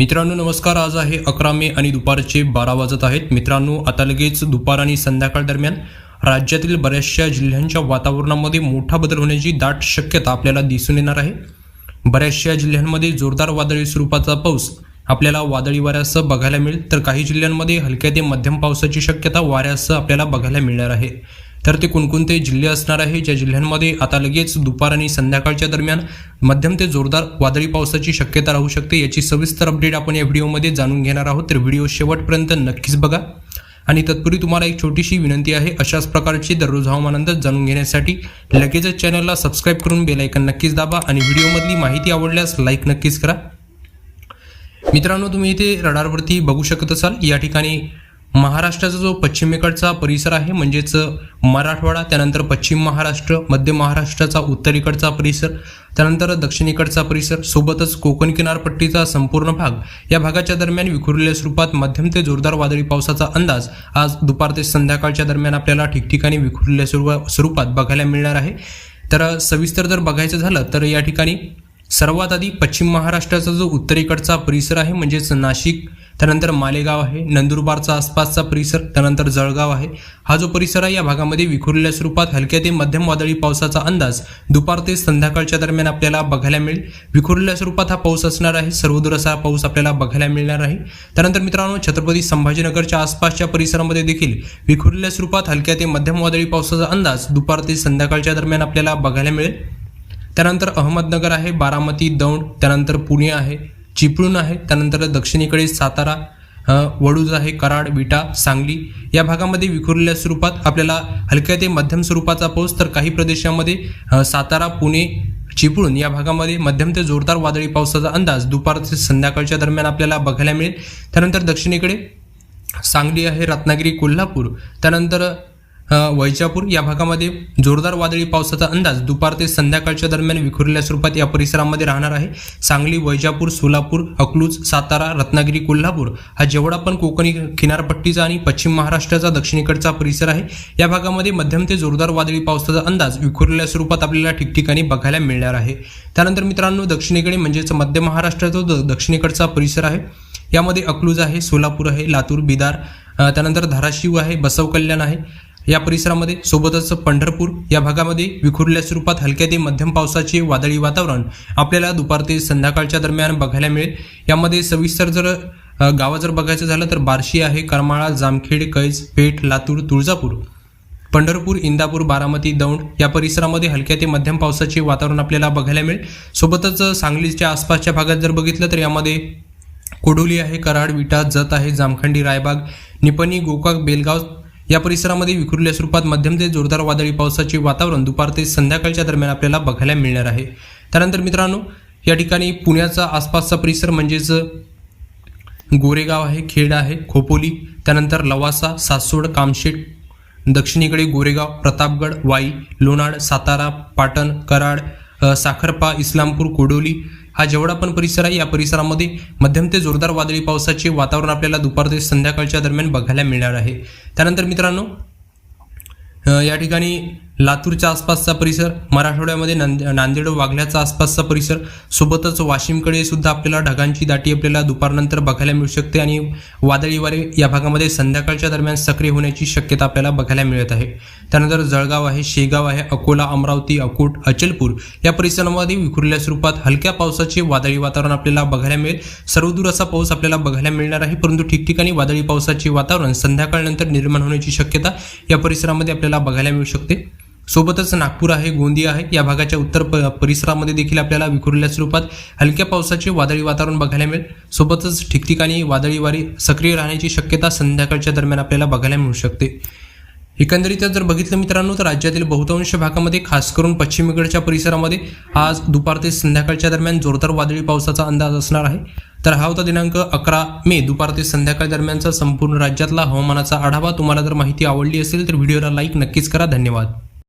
मित्रांनो नमस्कार. आज आहे अकरा मे आणि दुपारचे बारा वाजत आहेत. मित्रांनो आता लगेच दुपार आणि संध्याकाळ दरम्यान राज्यातील बऱ्याचशा जिल्ह्यांच्या वातावरणामध्ये मोठा बदल होण्याची दाट शक्यता आपल्याला दिसून येणार आहे. बऱ्याचशा जिल्ह्यांमध्ये जोरदार वादळी स्वरूपाचा पाऊस आपल्याला वादळी वाऱ्यासह बघायला मिळेल. तर काही जिल्ह्यांमध्ये हलक्या ते मध्यम पावसाची शक्यता वाऱ्यासह आपल्याला बघायला मिळणार आहे. तर ते कोणकोणते जिल्हे असणार आहे? ज्या जिल्ह्यांमध्ये आता लगेच दुपार आणि संध्याकाळच्या दरम्यान मध्यम ते जोरदार वादळी पावसाची शक्यता राहू शकते याची सविस्तर अपडेट आपण या व्हिडिओमध्ये जाणून घेणार आहोत. तर व्हिडिओ शेवटपर्यंत नक्कीच बघा. आणि तत्पूर्वी तुम्हाला एक छोटीशी विनंती आहे अशाच प्रकारची दररोज हवामान अंदाज जाणून घेण्यासाठी लगेचच चॅनलला सबस्क्राईब करून बेलायकन नक्कीच दाबा आणि व्हिडिओमधली माहिती आवडल्यास लाईक नक्कीच करा. मित्रांनो तुम्ही इथे रडारवरती बघू शकत असाल. या ठिकाणी महाराष्ट्राचा जो पश्चिमेकडचा परिसर आहे म्हणजेच मराठवाडा त्यानंतर पश्चिम महाराष्ट्र मध्य महाराष्ट्राचा उत्तरेकडचा परिसर त्यानंतर दक्षिणेकडचा परिसर सोबतच कोकण किनारपट्टीचा संपूर्ण भाग या भागाच्या दरम्यान विखुरलेल्या स्वरूपात मध्यम ते जोरदार वादळी पावसाचा अंदाज आज दुपार ते संध्याकाळच्या दरम्यान आपल्याला ठिकठिकाणी विखुरलेल्या स्वरूपा स्वरूपात बघायला मिळणार आहे. तर सविस्तर जर बघायचं झालं तर या ठिकाणी सर्वात आधी पश्चिम महाराष्ट्राचा जो उत्तरेकडचा परिसर आहे म्हणजेच नाशिक त्यानंतर मालेगाव आहे नंदुरबारचा आसपासचा परिसर त्यानंतर जळगाव आहे. हा जो परिसर आहे या भागामध्ये विखुरलेल्या स्वरूपात हलक्या ते मध्यम वादळी पावसाचा अंदाज दुपार ते संध्याकाळच्या दरम्यान आपल्याला बघायला मिळेल. विखुरलेल्या स्वरूपात हा पाऊस असणार आहे सर्वदूर असा हा पाऊस आपल्याला बघायला मिळणार आहे. त्यानंतर मित्रांनो छत्रपती संभाजीनगरच्या आसपासच्या परिसरामध्ये देखील विखुरलेल्या स्वरूपात हलक्या ते मध्यम वादळी पावसाचा अंदाज दुपार ते संध्याकाळच्या दरम्यान आपल्याला बघायला मिळेल. त्यानंतर अहमदनगर आहे बारामती दौंड त्यानंतर पुणे आहे चिपळूण आहे. त्यानंतर दक्षिणेकडे सातारा वडूज आहे कराड विटा सांगली या भागामध्ये विखुरलेल्या स्वरूपात आपल्याला हलक्या ते मध्यम स्वरूपाचा पाऊस तर काही प्रदेशामध्ये सातारा पुणे चिपळूण या भागामध्ये मध्यम ते जोरदार वादळी पावसाचा अंदाज दुपार ते संध्याकाळच्या दरम्यान आपल्याला बघायला मिळेल. त्यानंतर दक्षिणेकडे सांगली आहे रत्नागिरी कोल्हापूर. त्यानंतर वैजापूर या भागामध्ये जोरदार वादळी पावसाचा अंदाज दुपार ते संध्याकाळच्या दरम्यान विखुरलेल्या स्वरूपात या परिसरामध्ये राहणार आहे. सांगली वैजापूर सोलापूर अकलूज सातारा रत्नागिरी कोल्हापूर हा जेवढा पण कोकणी किनारपट्टीचा आणि पश्चिम महाराष्ट्राचा दक्षिणेकडचा परिसर आहे या भागामध्ये मध्यम ते जोरदार वादळी पावसाचा अंदाज विखुरलेल्या स्वरूपात आपल्याला ठिकठिकाणी बघायला मिळणार आहे. त्यानंतर मित्रांनो दक्षिणेकडे म्हणजेच मध्य महाराष्ट्राचा दक्षिणेकडचा परिसर आहे यामध्ये अकलूज आहे सोलापूर आहे लातूर बिदार त्यानंतर धाराशिव आहे बसव कल्याण आहे या परिसरामध्ये सोबतच पंढरपूर या भागामध्ये विखुरल्या स्वरूपात हलक्या ते मध्यम पावसाचे वादळी वातावरण आपल्याला दुपार ते संध्याकाळच्या दरम्यान बघायला मिळेल. यामध्ये सविस्तर जर गावं जर बघायचं झालं तर बार्शी आहे करमाळा जामखेड कैज पेठ लातूर तुळजापूर. पंढरपूर इंदापूर बारामती दौंड या परिसरामध्ये हलक्या ते मध्यम पावसाचे वातावरण आपल्याला बघायला मिळेल. सोबतच सांगलीच्या आसपासच्या भागात जर बघितलं तर यामध्ये कोडोली आहे कराड विटा जत आहे जामखंडी रायबाग निपणी गोकाक बेलगाव या परिसरामध्ये विखुरल्या स्वरूपात मध्यम ते जोरदार वादळी पावसाचे वातावरण दुपार ते संध्याकाळच्या दरम्यान आपल्याला बघायला मिळणार आहे. त्यानंतर मित्रांनो या ठिकाणी पुण्याचा आसपासचा परिसर म्हणजेच गोरेगाव आहे खेड आहे खोपोली त्यानंतर लवासा सासोड कामशेट दक्षिणेकडे गोरेगाव प्रतापगड वाई लोणाड सातारा पाटण कराड साखरपा इस्लामपूर कोडोली हा जेवढा पण परिसर आहे या परिसरामध्ये मध्यम ते जोरदार वादळी पावसाचे वातावरण आपल्याला दुपार ते संध्याकाळच्या दरम्यान बघायला मिळणार आहे. त्यानंतर मित्रांनो या ठिकाणी लातूरच्या आसपासचा परिसर मराठवाड्यामध्ये नांद नांदेड वाघल्याचा आसपासचा परिसर सोबतच वाशिमकडे सुद्धा आपल्याला ढगांची दाटी आपल्याला दुपारनंतर बघायला मिळू शकते आणि वादळी वारे या भागामध्ये संध्याकाळच्या दरम्यान सक्रिय होण्याची शक्यता आपल्याला बघायला मिळत आहे. त्यानंतर जळगाव आहे शेगाव आहे अकोला अमरावती अकोट अचलपूर या परिसरामध्ये विखुरल्या स्वरूपात हलक्या पावसाचे वादळी वातावरण आपल्याला बघायला मिळेल. सर्वदूर असा पाऊस आपल्याला बघायला मिळणार आहे परंतु ठिकठिकाणी वादळी पावसाचे वातावरण संध्याकाळनंतर निर्माण होण्याची शक्यता या परिसरामध्ये आपल्याला बघायला मिळू शकते. सोबतच नागपूर आहे गोंदिया आहे. या भागाच्या उत्तर प परिसरामध्ये देखील आपल्याला विखुरलेल्या स्वरूपात हलक्या पावसाचे वादळी वातावरण बघायला मिळेल. सोबतच ठिकठिकाणी वादळी वारी सक्रिय राहण्याची शक्यता संध्याकाळच्या दरम्यान आपल्याला बघायला मिळू शकते. एकंदरीत जर बघितलं मित्रांनो तर राज्यातील बहुतांश भागामध्ये खास करून पश्चिमेकडच्या परिसरामध्ये आज दुपार ते संध्याकाळच्या दरम्यान जोरदार वादळी पावसाचा अंदाज असणार आहे. तर हा होता दिनांक अकरा मे दुपार ते संध्याकाळ दरम्यानचा संपूर्ण राज्यातला हवामानाचा आढावा. तुम्हाला जर माहिती आवडली असेल तर व्हिडिओला लाईक नक्कीच करा. धन्यवाद.